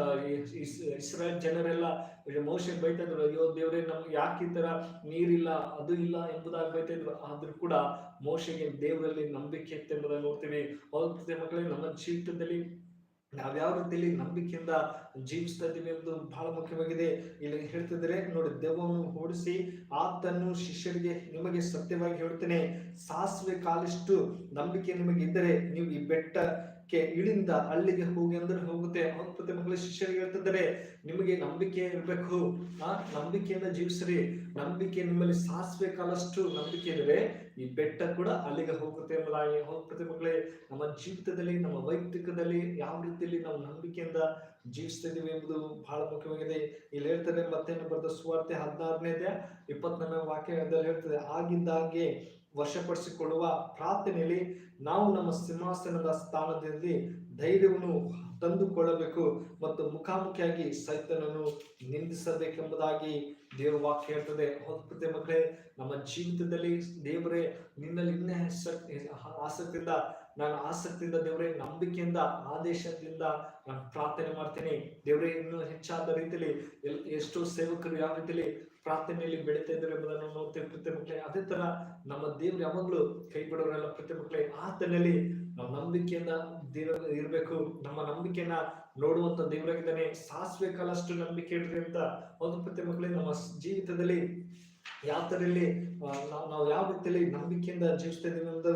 ಇಸ್ರಾಯೇಲ್ ಜನರೆಲ್ಲ ಮೋಶ ಬೈತಾ ಇದ್ರು, ಅಯ್ಯೋ ದೇವ್ರೆ, ನಮ್ಗೆ ಯಾಕೆ ಈ ತರ ನೀರಿಲ್ಲ, ಅದು ಇಲ್ಲ ಎಂಬುದಾಗಿ ಬೈತಾ ಇದ್ರು. ಆದ್ರೂ ಕೂಡ ಮೋಶೆಗೆ ದೇವರಲ್ಲಿ ನಂಬಿಕೆ ಇತ್ತು ಎಂಬುದಾಗಿ ನೋಡ್ತೀವಿ. ಮಕ್ಕಳೇ ನಮ್ಮ ಜೀವಿತದಲ್ಲಿ ನಾವ್ಯಾವ ರೀತಿಯಲ್ಲಿ ನಂಬಿಕೆಯಿಂದ ಜೀವಿಸ್ತಾ ಇದ್ದೀವಿ ಎಂಬುದು ಬಹಳ ಮುಖ್ಯವಾಗಿದೆ. ಇಲ್ಲಿ ಹೇಳ್ತಿದ್ರೆ ನೋಡಿ, ದೆವ್ವವನ್ನು ಓಡಿಸಿ ಆತನ್ನು ಶಿಷ್ಯರಿಗೆ ನಿಮಗೆ ಸತ್ಯವಾಗಿ ಹೇಳ್ತೇನೆ. ಸಾಸಿವೆ ಕಾಲಿಷ್ಟು ನಂಬಿಕೆ ನಿಮಗೆ ಇದ್ದರೆ ನೀವು ಈ ಬೆಟ್ಟ ಇಳಿಂದ ಅಲ್ಲಿಗೆ ಹೋಗಿ ಅಂದ್ರೆ ಹೋಗುತ್ತೆ. ಪ್ರತಿ ಮಕ್ಕಳ ಶಿಷ್ಯರಿಗೆ ಹೇಳ್ತಿದ್ದಾರೆ, ನಿಮಗೆ ನಂಬಿಕೆ ಇರಬೇಕು. ಆ, ನಂಬಿಕೆಯಿಂದ ಜೀವಿಸ್ರಿ. ನಂಬಿಕೆ ನಿಮ್ಮಲ್ಲಿ ಸಾಸಿವೆ ಕಾಲಷ್ಟು ನಂಬಿಕೆ ಇದ್ರೆ ಈ ಬೆಟ್ಟ ಕೂಡ ಅಲ್ಲಿಗೆ ಹೋಗುತ್ತೆ ಎಂಬುದಾಗಿ ಹೋಗುತ್ತೆ ಮಕ್ಕಳೇ. ನಮ್ಮ ಜೀವಿತದಲ್ಲಿ, ನಮ್ಮ ವೈಯಕ್ತಿಕದಲ್ಲಿ ಯಾವ ರೀತಿಯಲ್ಲಿ ನಾವು ನಂಬಿಕೆಯಿಂದ ಜೀವಿಸ್ತಿದ್ದೀವಿ ಎಂಬುದು ಬಹಳ ಮುಖ್ಯವಾಗಿದೆ. ಇಲ್ಲಿ ಹೇಳ್ತಾರೆ ಮತ್ತೆ ಬರೆದ ಸುವಾರ್ತೆ ಹದಿನಾರನೇ ಇಪ್ಪತ್ತನೇ ವಾಕ್ಯದಲ್ಲಿ ಹೇಳ್ತದೆ ಆಗಿಂದಾಗೆ ವಶಪಡಿಸಿಕೊಳ್ಳುವ ಪ್ರಾರ್ಥನೆಯಲ್ಲಿ ನಾವು ನಮ್ಮ ಸಿಂಹಾಸನದ ಸ್ಥಾನದಲ್ಲಿ ಧೈರ್ಯವನ್ನು ತಂದುಕೊಳ್ಳಬೇಕು ಮತ್ತು ಮುಖಾಮುಖಿಯಾಗಿ ಸೈತನನ್ನು ನಿಂದಿಸಬೇಕೆಂಬುದಾಗಿ ದೇವರ ವಾಕ್ಯ ಹೇಳ್ತದೆ. ಹೊತ್ತೆ ಮಕ್ಕಳೇ, ನಮ್ಮ ಜೀವಿತದಲ್ಲಿ ದೇವರೇ, ನಿನ್ನಲ್ಲಿ ಇನ್ನೇ ಆಸಕ್ತಿಯಿಂದ ನಾನು ಆಸಕ್ತಿಯಿಂದ ದೇವರೇ, ನಂಬಿಕೆಯಿಂದ, ಆದೇಶದಿಂದ ನಾನು ಪ್ರಾರ್ಥನೆ ಮಾಡ್ತೀನಿ. ದೇವರೇ, ಇನ್ನೂ ಹೆಚ್ಚಾದ ರೀತಿಯಲ್ಲಿ ಎಷ್ಟೋ ಸೇವಕರು ಯಾವ ರೀತಿಯಲ್ಲಿ ಪ್ರಾರ್ಥನೆಯಲ್ಲಿ ಬೆಳೀತಾ ಇದ್ದಾರೆ ಎಂಬುದನ್ನು ನೋಡ್ತೇವೆ ಪ್ರತಿ ಮಕ್ಕಳೇ. ಅದೇ ತರ ನಮ್ಮ ದೇವ್ರು ಯಾವಾಗ್ಲೂ ಕೈ ಬಿಡೋರೆಲ್ಲ ಪ್ರತಿ ಮಕ್ಕಳೇ. ಆತನಲ್ಲಿ ನಾವು ನಂಬಿಕೆಯಿಂದ ಇರಬೇಕು, ನಮ್ಮ ನಂಬಿಕೆಯನ್ನ ನೋಡುವಂತ ದೇವರಾಗಿದ್ದಾನೆ, ಸಾಸಿವೆ ಕಾಲಷ್ಟು ನಂಬಿಕೆ ಇಡ್ರಿ ಅಂತ ಒಂದು ಪ್ರತಿ ಮಕ್ಕಳಿಗೆ ನಮ್ಮ ಜೀವಿತದಲ್ಲಿ ಯಾವ ತರಲ್ಲಿ ನಾವು ಯಾವ ರೀತಿಯಲ್ಲಿ ನಂಬಿಕೆಯಿಂದ ಜೀವಿಸ್ತಾ ಇದ್ದೀವಿ ಅಂತ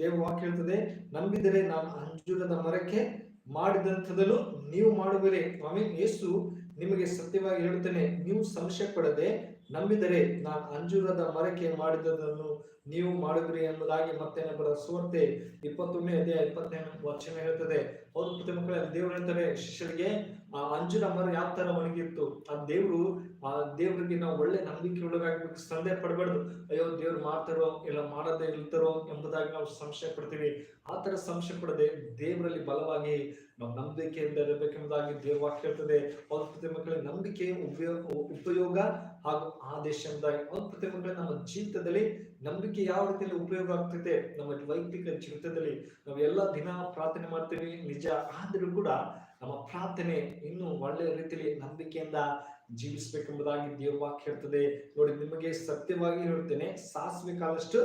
ದೇವ ವಾಕ್ಯ ಹೇಳ್ತದೆ, ನಂಬಿದರೆ ನಾನು ಅಂಜೂರದ ಮರಕ್ಕೆ ಮಾಡಿದಂಥದಲ್ಲೂ ನೀವು ಮಾಡುವರೆ. ಆಮೇಲೆ ಯೇಸು ನಿಮಗೆ ಸತ್ಯವಾಗಿ ಹೇಳುತ್ತೇನೆ, ನೀವು ಸಂಶಯ ಪಡದೆ ನಂಬಿದರೆ ನಾನು ಅಂಜೂರದ ಮರಕ್ಕೆ ಮಾಡಿದದನ್ನು ನೀವು ಮಾಡಿದ್ರಿ ಎಂಬುದಾಗಿ ಮತ್ತೆ ಬರ ಸುವರ್ತೆ ಇಪ್ಪತ್ತೊಂದನೇ ಅಧ್ಯಾಯ ಇಪ್ಪತ್ತನೇ ವಚನ ಹೇಳ್ತದೆ. ಹೌದು ಮಕ್ಕಳೇ ದೇವರು ಹೇಳ್ತಾರೆ, ಶಿಷ್ಯರಿಗೆ ಆ ಅಂಜುನ ಮರ ಯಾವ ತರ ಒಣಗಿತ್ತು? ಆ ದೇವ್ರು, ಆ ದೇವ್ರಿಗೆ ನಾವು ಒಳ್ಳೆ ನಂಬಿಕೆ ಒಳಗಾಗ್ಬೇಕು ಸಂದೇಹ ಪಡಬಾರ್ದು. ಅಯ್ಯೋ, ದೇವ್ರು ಮಾಡ್ತಾರೋ ಇಲ್ಲ ಮಾಡದೇ ಇಲ್ತಾರೋ ಎಂಬುದಾಗಿ ನಾವು ಸಂಶಯ ಪಡ್ತೀವಿ. ಆ ತರ ಸಂಶಯ ಪಡದೆ ದೇವರಲ್ಲಿ ಬಲವಾಗಿ ನಾವು ನಂಬಿಕೆಯಿಂದ ಇರಬೇಕೆಂಬುದಾಗಿ ದೇವ್ರ ವಾಕ್ಯ ಪ್ರತಿ ಮಕ್ಕಳೇ, ನಂಬಿಕೆ ಉಪಯೋಗ ಉಪಯೋಗ ಹಾಗೂ ಆದೇಶ ಎಂಬುದಾಗಿ ಮಕ್ಕಳೇ, ನಮ್ಮ ಜೀವಿತದಲ್ಲಿ ನಂಬಿಕೆ ಯಾವ ರೀತಿಯಲ್ಲಿ ಉಪಯೋಗ ಆಗ್ತದೆ ನಮ್ಮ ವೈಯಕ್ತಿಕ ಜೀವಿತದಲ್ಲಿ ನಾವು ಎಲ್ಲ ದಿನ ಪ್ರಾರ್ಥನೆ ಮಾಡ್ತೀವಿ. ನಿಜ ಆದ್ರೂ ಕೂಡ ನಮ್ಮ ಪ್ರಾರ್ಥನೆ ಇನ್ನೂ ಒಳ್ಳೆಯ ರೀತಿಯಲ್ಲಿ ನಂಬಿಕೆಯಿಂದ ಜೀವಿಸಬೇಕೆಂಬುದಾಗಿ ದೇವ್ರ ವಾಕ್ಯ ಹೇಳ್ತದೆ. ನೋಡಿ, ನಿಮಗೆ ಸತ್ಯವಾಗಿ ಹೇಳ್ತೇನೆ ಸಾಸಿವೆ ಕಾಲಷ್ಟು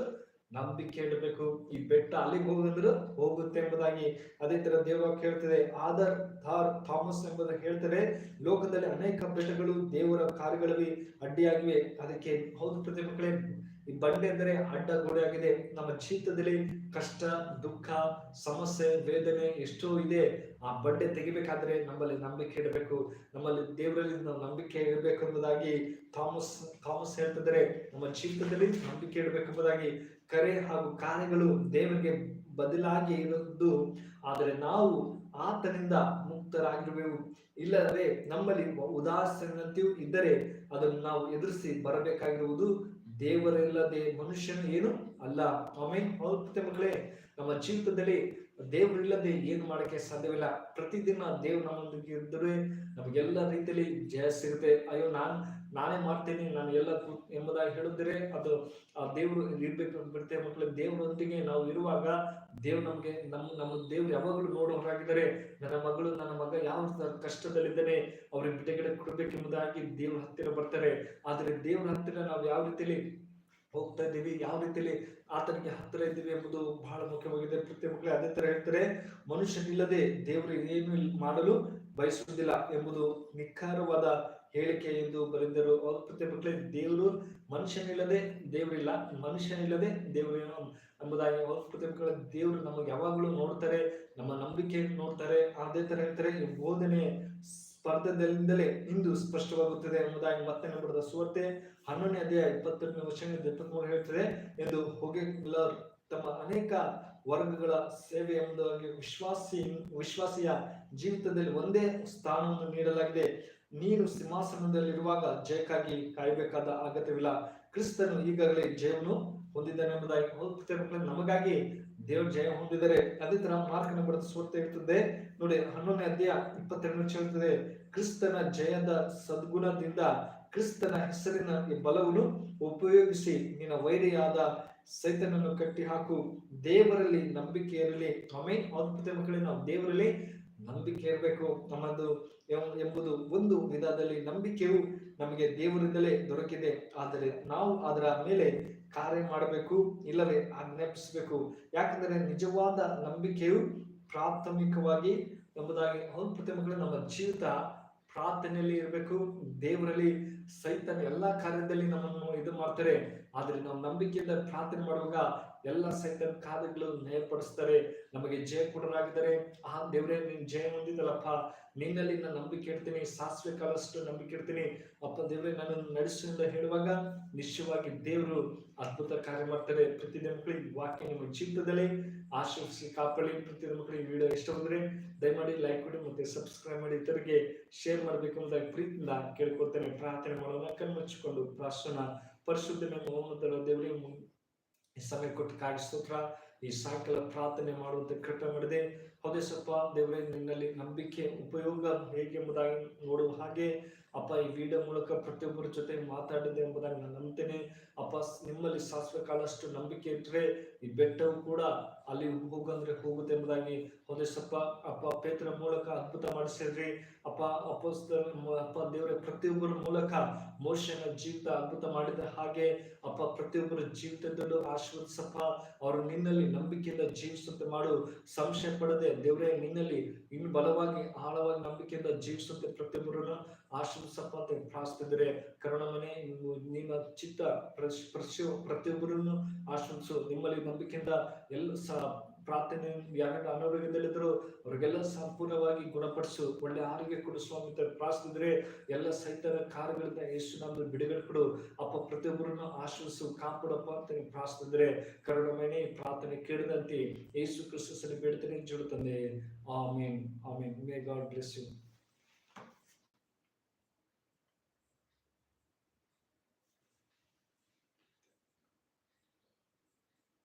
ನಂಬಿಕೆ ಇಡಬೇಕು. ಈ ಬೆಟ್ಟ ಅಲ್ಲಿಗೆ ಹೋಗಂದ್ರೆ ಹೋಗುತ್ತೆ ಎಂಬುದಾಗಿ ಅದೇ ತರ ದೇವವಾಕ್ಯ ಹೇಳ್ತದೆ. ಆದರ್ ಥಾರ್ ಥಾಮಸ್ ಎಂಬುದಾಗಿ ಹೇಳ್ತಾರೆ ಲೋಕದಲ್ಲಿ ಅನೇಕ ಬೆಟ್ಟಗಳು ದೇವರ ಕಾರ್ಯಗಳಲ್ಲಿ ಅಡ್ಡಿಯಾಗಿವೆ. ಅದಕ್ಕೆ ಹೌದು ಪ್ರತಿ ಮಕ್ಕಳೇ ಈ ಬಂಡೆ ಅಂದರೆ ಅಡ್ಡ ಗೋಡೆ ಆಗಿದೆ. ನಮ್ಮ ಜೀವಿತದಲ್ಲಿ ಕಷ್ಟ, ದುಃಖ, ಸಮಸ್ಯೆ, ವೇದನೆ ಎಷ್ಟೋ ಇದೆ. ಆ ಬಂಡೆ ತೆಗಿಬೇಕಾದ್ರೆ ನಮ್ಮಲ್ಲಿ ನಂಬಿಕೆ ಇಡಬೇಕು ನಮ್ಮಲ್ಲಿ ದೇವರಲ್ಲಿ ನಾವು ನಂಬಿಕೆ ಇಡಬೇಕು ಎಂಬುದಾಗಿ ಥಾಮಸ್ ಥಾಮಸ್ ಹೇಳ್ತಿದ್ದಾರೆ. ನಮ್ಮ ಜೀವಿತದಲ್ಲಿ ನಂಬಿಕೆ ಇಡಬೇಕೆಂಬುದಾಗಿ ಕರೆ ಹಾಗೂ ಕಾರ್ಯಗಳು ದೇವರಿಗೆ ಬದಲಾಗಿ ಇರುವುದು. ಆದರೆ ನಾವು ಆತನಿಂದ ಮುಕ್ತರಾಗಿರಬೇಕು ಇಲ್ಲವೇ ನಮ್ಮಲ್ಲಿ ಉದಾಸೀನತೆಯು ಇದ್ದರೆ ಅದನ್ನು ನಾವು ಎದುರಿಸಿ ಬರಬೇಕಾಗಿರುವುದು. ದೇವರಿಲ್ಲದೆ ಮನುಷ್ಯನು ಏನು ಅಲ್ಲ. ಆಮೇಲೆ ಹೌದು ಮಕ್ಕಳೇ, ನಮ್ಮ ಜೀವಿತದಲ್ಲಿ ದೇವರಿಲ್ಲದೆ ಏನು ಮಾಡಕ್ಕೆ ಸಾಧ್ಯವಿಲ್ಲ. ಪ್ರತಿದಿನ ದೇವ್ರು ನಮ್ಮೊಂದಿಗೆ ಇದ್ದರೆ ನಮಗೆಲ್ಲ ರೀತಿಯಲ್ಲಿ ಜಯ ಸಿಗುತ್ತೆ. ಅಯ್ಯೋ, ನಾನ್ ನಾನೇ ಮಾಡ್ತೇನೆ, ನಾನು ಎಲ್ಲ ಎಂಬುದಾಗಿ ಹೇಳಿದ್ರೆ ಅದು ದೇವರು ಇರ್ಬೇಕು ಬಿಡುತ್ತೆ ಮಕ್ಕಳು ದೇವರೊಂದಿಗೆ ನಾವು ಇರುವಾಗ ದೇವ್ ನಮ್ಗೆ ನಮ್ಮ ನಮ್ಮ ದೇವ್ರು ಯಾವಾಗಲೂ ನೋಡೋರಾಗಿದ್ದಾರೆ ನನ್ನ ಮಗಳು, ನನ್ನ ಮಗ ಯಾವ ಕಷ್ಟದಲ್ಲಿದ್ದಾನೆ, ಅವ್ರಿಗೆ ಬಿಡುಗಡೆ ಕೊಡ್ಬೇಕೆಂಬುದಾಗಿ ದೇವ್ರ ಹತ್ತಿರ ಬರ್ತಾರೆ. ಆದ್ರೆ ದೇವ್ರ ಹತ್ತಿರ ನಾವು ಯಾವ ರೀತಿಯಲ್ಲಿ ಹೋಗ್ತಾ ಇದ್ದೀವಿ, ಯಾವ ರೀತಿಯಲ್ಲಿ ಆತನಿಗೆ ಹತ್ತಿರ ಇದ್ದೀವಿ ಎಂಬುದು ಬಹಳ ಮುಖ್ಯವಾಗಿದೆ. ಪ್ರತಿ ಮಕ್ಕಳೇ ಅದೇ ತರ ಹೇಳ್ತಾರೆ, ಮನುಷ್ಯನಿಲ್ಲದೆ ದೇವರು ಏನು ಮಾಡಲು ಬಯಸುವುದಿಲ್ಲ ಎಂಬುದು ನಿಖರವಾದ ಹೇಳಿಕೆ ಎಂದು ಬರೆದರು. ಪ್ರತಿ ಮಕ್ಕಳೇ, ದೇವರು ಮನುಷ್ಯನಿಲ್ಲದೆ ದೇವರಿಲ್ಲ, ಮನುಷ್ಯನಿಲ್ಲದೆ ದೇವರು ಎಂಬುದಾಗಿ ಪ್ರತಿ ಮಕ್ಕಳೇ, ದೇವರು ನಮಗೆ ಯಾವಾಗಲೂ ನೋಡ್ತಾರೆ, ನಮ್ಮ ನಂಬಿಕೆಯನ್ನು ನೋಡ್ತಾರೆ, ಅದೇ ತರ ಹೇಳ್ತಾರೆ. ಈ ಬೋಧನೆ ಸ್ಪರ್ಧದಲ್ಲಿಂದಲೇ ಇಂದು ಸ್ಪಷ್ಟವಾಗುತ್ತದೆ ಎಂಬುದಾಗಿ ಮತ್ತೆ ನಂಬರದ ಸುವರ್ತೆ ಹನ್ನೊಂದನೇ ಅಧ್ಯಾಯ ಇಪ್ಪತ್ತೊಂದನೇ ವರ್ಷದಿಂದ ಇಪ್ಪತ್ಮೂರು ಹೇಳ್ತದೆ, ಎಂದು ಹೊಗೆ ತಮ್ಮ ಅನೇಕ ವರ್ಗಗಳ ಸೇವೆ ಎಂಬುದಾಗಿ ವಿಶ್ವಾಸಿ, ವಿಶ್ವಾಸಿಯ ಜೀವಿತದಲ್ಲಿ ಒಂದೇ ಸ್ಥಾನವನ್ನು ನೀಡಲಾಗಿದೆ. ನೀನು ಸಿಂಹಾಸನದಲ್ಲಿರುವಾಗ ಜಯಕ್ಕಾಗಿ ಕಾಯಬೇಕಾದ ಅಗತ್ಯವಿಲ್ಲ. ಕ್ರಿಸ್ತನು ಈಗಾಗಲೇ ಜಯವನ್ನು ಹೊಂದಿದ್ದಾನೆ ಎಂಬುದಾಗಿ ನಮಗಾಗಿ ದೇವ್ರ ಜಯ ಹೊಂದಿದರೆ ಅದೇ ತರ ಮಾರ್ಕನ ನಂಬರ್ ಸುವಾರ್ತೆ ಇರ್ತದೆ ನೋಡಿ, ಹನ್ನೊಂದನೇ ಅಧ್ಯಾಯ ಇಪ್ಪತ್ತೆರಡು ನಿಮಿಷ ಇರ್ತದೆ ಕ್ರಿಸ್ತನ ಜಯದ ಸದ್ಗುಣದಿಂದ ಕ್ರಿಸ್ತನ ಹೆಸರಿನ ಈ ಬಲವನ್ನು ಉಪಯೋಗಿಸಿ ನಿನ್ನ ವೈರಿಯಾದ ಸೈತನನ್ನು ಕಟ್ಟಿ ಹಾಕು ದೇವರಲ್ಲಿ ನಂಬಿಕೆ ಇರಲಿ ಆಮೇಲೆ ಅದ್ಭುತ ಮಕ್ಕಳೇ, ನಾವು ದೇವರಲ್ಲಿ ನಂಬಿಕೆ ಇರಬೇಕು ನಮ್ಮದು ಎಂಬುದು ಒಂದು ವಿಧದಲ್ಲಿ ನಂಬಿಕೆಯು ನಮಗೆ ದೇವರಿಂದಲೇ ದೊರಕಿದೆ. ಆದರೆ ನಾವು ಅದರ ಮೇಲೆ ಕಾರ್ಯ ಮಾಡಬೇಕು, ಇಲ್ಲವೇ ಆಜ್ಞಾಪಿಸಬೇಕು. ಯಾಕಂದರೆ ನಿಜವಾದ ನಂಬಿಕೆಯು ಪ್ರಾಥಮಿಕವಾಗಿ ಎಂಬುದಾಗಿ ಮಕ್ಕಳು ನಮ್ಮ ಜೀವಿತ ಪ್ರಾರ್ಥನೆಯಲ್ಲಿ ಇರಬೇಕು, ದೇವರಲ್ಲಿ ಸೈತನ ಎಲ್ಲಾ ಕಾರ್ಯದಲ್ಲಿ ನಮ್ಮನ್ನು ಇದು ಮಾಡ್ತಾರೆ. ಆದ್ರೆ ನಾವು ನಂಬಿಕೆಯಿಂದ ಪ್ರಾರ್ಥನೆ ಮಾಡುವಾಗ ಎಲ್ಲ ಸೈತನ ಕಾರ್ಯಗಳು ನೇರ್ಪಡಿಸ್ತಾರೆ ನಮಗೆ ಜಯ ಕೊಡಲಾಗಿದ್ದಾರೆ ಆ ದೇವರೇ, ನೀನ್ ಜಯ ಹೊಂದಿದಲ್ಲಪ್ಪ. ನಿನ್ನಲ್ಲಿ ನಾನು ನಂಬಿಕೆ ಇಡ್ತೀನಿ. ಸಾಸಿವೆ ಕಾಲಷ್ಟು ನಂಬಿಕೆ ಇಡ್ತೀನಿ. ಅಪ್ಪ ದೇವರೇ ನಡೆಸು ಅಂತ ಹೇಳುವಾಗ ನಿಶ್ಚಯವಾಗಿ ದೇವರು ಅದ್ಭುತ ಕಾರ್ಯ ಮಾಡ್ತಾರೆ. ಪ್ರತಿದಿನ ಈ ವಾಕ್ಯ ನಿಮ್ಮ ಜೀವಿತದಲ್ಲಿ ಆಶೀರ್ವಿಸಿ ಕಾಪಾಡಿ. ಪ್ರತಿದಿನ ಈ ವಿಡಿಯೋ ಇಷ್ಟ ಬಂದ್ರೆ ದಯಮಾಡಿ ಲೈಕ್ ಮಾಡಿ ಮತ್ತೆ ಸಬ್ಸ್ಕ್ರೈಬ್ ಮಾಡಿ. ಇತರಿಗೆ ಶೇರ್ ಮಾಡಬೇಕು ಅಂತ ಪ್ರೀತಿಯಿಂದ ಕೇಳ್ಕೊಳ್ತೇನೆ. ಪ್ರಾರ್ಥನೆ ಮಾಡೋಣ. ಕಣ್ಮುಚ್ಚಿಕೊಂಡು ಪ್ರಾರ್ಥನಾ ಪರಿಶುದ್ಧ ನಮ್ಮ ದೇವರಿಗೆ ಸಮಯ ಕೊಟ್ಟು ಕಾಡಿ ಸ್ತೋತ್ರ, ಈ ಸಾಯಂಕಾಲ ಪ್ರಾರ್ಥನೆ ಮಾಡುವಂತ ಕೃಪೆ ಮಾಡಿದೆ. ಹೌದೇ ಸ್ವಲ್ಪ ದೇವರೇ, ನಿನ್ನಲ್ಲಿ ನಂಬಿಕೆ, ಉಪಯೋಗ ಹೇಗೆ ಎಂಬುದಾಗಿ ನೋಡುವ ಹಾಗೆ ಅಪ್ಪ, ಈ ವಿಡಿಯೋ ಮೂಲಕ ಪ್ರತಿಯೊಬ್ಬರ ಜೊತೆ ಮಾತಾಡಿದೆ ಎಂಬುದಾಗಿ ನಾನು ನಂಬ್ತೇನೆ. ಅಪ್ಪ, ನಿಮ್ಮಲ್ಲಿ ಸಾಸಿವೆ ಕಾಲಷ್ಟು ನಂಬಿಕೆ ಇಟ್ಟರೆ ಈ ಬೆಟ್ಟವು ಕೂಡ ಅಲ್ಲಿ ಹೋಗಂದ್ರೆ ಹೋಗುತ್ತೆ ಎಂಬುದಾಗಿ ಸ್ವಲ್ಪ ಅಪ್ಪ, ಪೇತ್ರ ಮೂಲಕ ಅದ್ಭುತ ಮಾಡಿಸಿದ್ರಿ. ಅಪ್ಪ ಅಪೋಸ್ತ ಅಪ್ಪ, ದೇವರ, ಪ್ರತಿಯೊಬ್ಬರ ಮೂಲಕ ಮೋಶನ ಜೀವಿತ ಅದ್ಭುತ ಮಾಡಿದ ಹಾಗೆ ಅಪ್ಪ, ಪ್ರತಿಯೊಬ್ಬರ ಜೀವಿತದಲ್ಲೂ ಆಶೀರ್ವದಿಸಪ್ಪ. ಅವರು ನಿನ್ನಲ್ಲಿ ನಂಬಿಕೆಯಿಂದ ಜೀವಿಸುತ್ತೆ ಮಾಡು. ಸಂಶಯ ಪಡದೆ ದೇವರೇ, ನಿನ್ನಲ್ಲಿ ಇನ್ನು ಬಲವಾಗಿ, ಆಳವಾಗಿ ನಂಬಿಕೆಯಿಂದ ಜೀವಿಸುತ್ತೆ ಪ್ರತಿಯೊಬ್ಬರನ್ನು ಆಶೀರ್ವದಿಸಪ್ಪ ಅಂತ ಪ್ರಾರ್ಥಿಸಿದರೆ ಕರುಣಮನೆ, ನಿಮ್ಮ ಚಿತ್ತ ಪ್ರಶ್- ಪ್ರತಿಯೊಬ್ಬರನ್ನು ಆಶ್ರಮಿಸು ನಿಮ್ಮಲ್ಲಿ ನಂಬಿಕೆಯಿಂದ ಎಲ್ಲ ಪ್ರಾರ್ಥನೆ ಯಾರ ಅನಾರೋಗ್ಯದಲ್ಲಿದ್ದರು ಅವ್ರಿಗೆಲ್ಲ ಸಂಪೂರ್ಣವಾಗಿ ಗುಣಪಡಿಸು. ಒಳ್ಳೆ ಆರೋಗ್ಯ ಕೊಡು ಸ್ವಾಮಿ ಪ್ರಾರ್ಥಿಸಿದ್ರೆ ಎಲ್ಲ ಸೈತನ ಕಾರ್ಯಗಳಿಂದ ಯೇಸು ನಮ್ದು ಬಿಡುಗಡೆ ಕೊಡು. ಅಪ್ಪ, ಪ್ರತಿಯೊಬ್ಬರನ್ನು ಆಶ್ರಯಿಸು ಕಾಪಾಡಪ್ಪ ಅಂತ ಪ್ರಾರ್ಥಿಸಿದ್ರೆ ಕರುಣಮಯನೇ ಈ ಪ್ರಾರ್ಥನೆ ಕೇಳಿದಂತೆ ಯೇಸು ಕ್ರಿಸ್ತಸಲ್ಲಿ ಬೇಡ್ತೇನೆ ತಂದೆ amen. Amen. May God bless you